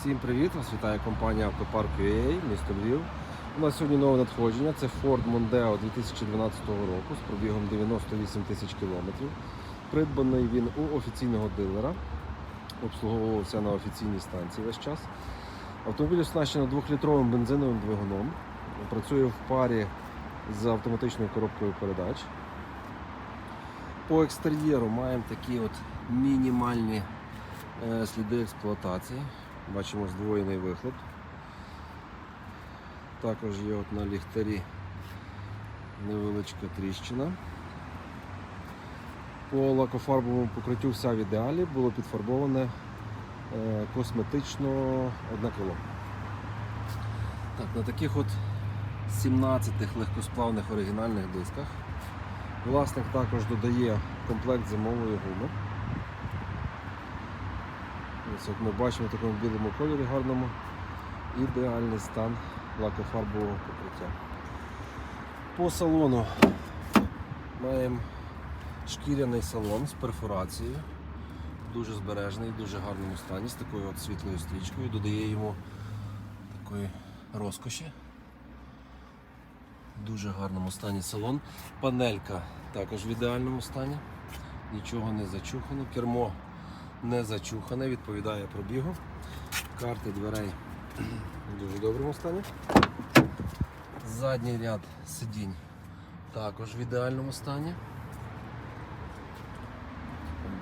Всім привіт! Вас вітає компанія Автопарк UA, місто Львів. У нас сьогодні нове надходження. Це Ford Mondeo 2012 року з пробігом 98 тисяч кілометрів. Придбаний він у офіційного дилера. Обслуговувався на офіційній станції весь час. Автомобіль оснащено 2-літровим бензиновим двигуном. Працює в парі з автоматичною коробкою передач. По екстер'єру маємо такі от мінімальні е, сліди експлуатації. Бачимо здвоєний вихлоп. Також є от на ліхтарі невеличка тріщина. По лакофарбовому покриттю вся в ідеалі було підфарбоване е, косметично одне крило. Так, на таких от 17 легкосплавних оригінальних дисках власник також додає комплект зимової гуми. Як ми бачимо в такому білому кольорі гарному ідеальний стан лакофарбового покриття. По салону маємо шкіряний салон з перфорацією, дуже збережений, в дуже гарному стані, з такою от світлою стрічкою, додає йому такої розкоші. Дуже гарному стані салон. Панелька також в ідеальному стані, нічого не зачухано, кермо не зачухане, відповідає пробігу. Карти дверей в дуже доброму стані. Задній ряд сидінь також в ідеальному стані.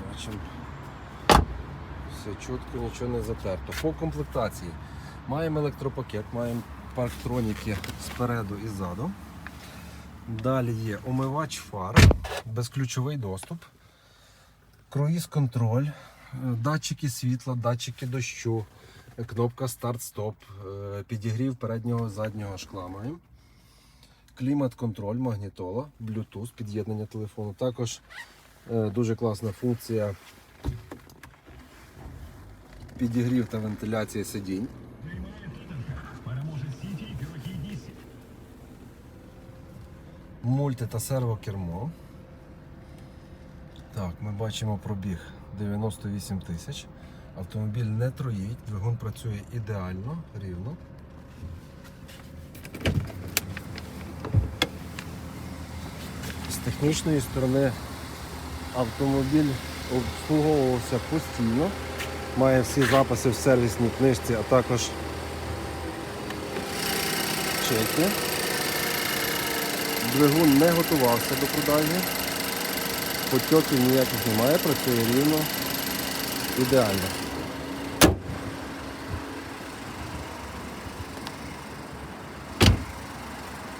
Бачимо, все чітко, нічого не затерто. По комплектації маємо електропакет, маємо парктроніки спереду і ззаду. Далі є омивач фар, безключовий доступ, круїз-контроль, е, датчики світла, датчики дощу, е, кнопка старт-стоп, е, підігрів переднього і заднього шкла маємо. Клімат-контроль, магнітола, Bluetooth, під'єднання телефону. Також е, дуже класна функція підігрів та вентиляція сидінь. Мульти та сервокермо. Так, ми бачимо пробіг 98 тисяч. Автомобіль не троїть, двигун працює ідеально, рівно. З технічної сторони автомобіль обслуговувався постійно, має всі записи в сервісній книжці, а також чеки. Двигун не готувався до продажі. Потьоків ніяких немає, працює рівно, ідеально.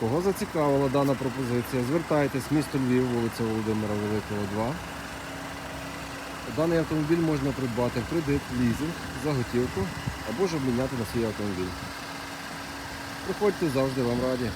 Кого зацікавила дана пропозиція, звертайтесь, місто Львів, вулиця Володимира Великого, 2. Даний автомобіль можна придбати в кредит, лізинг, за готівку або ж обміняти на свій автомобіль. Приходьте завжди вам раді.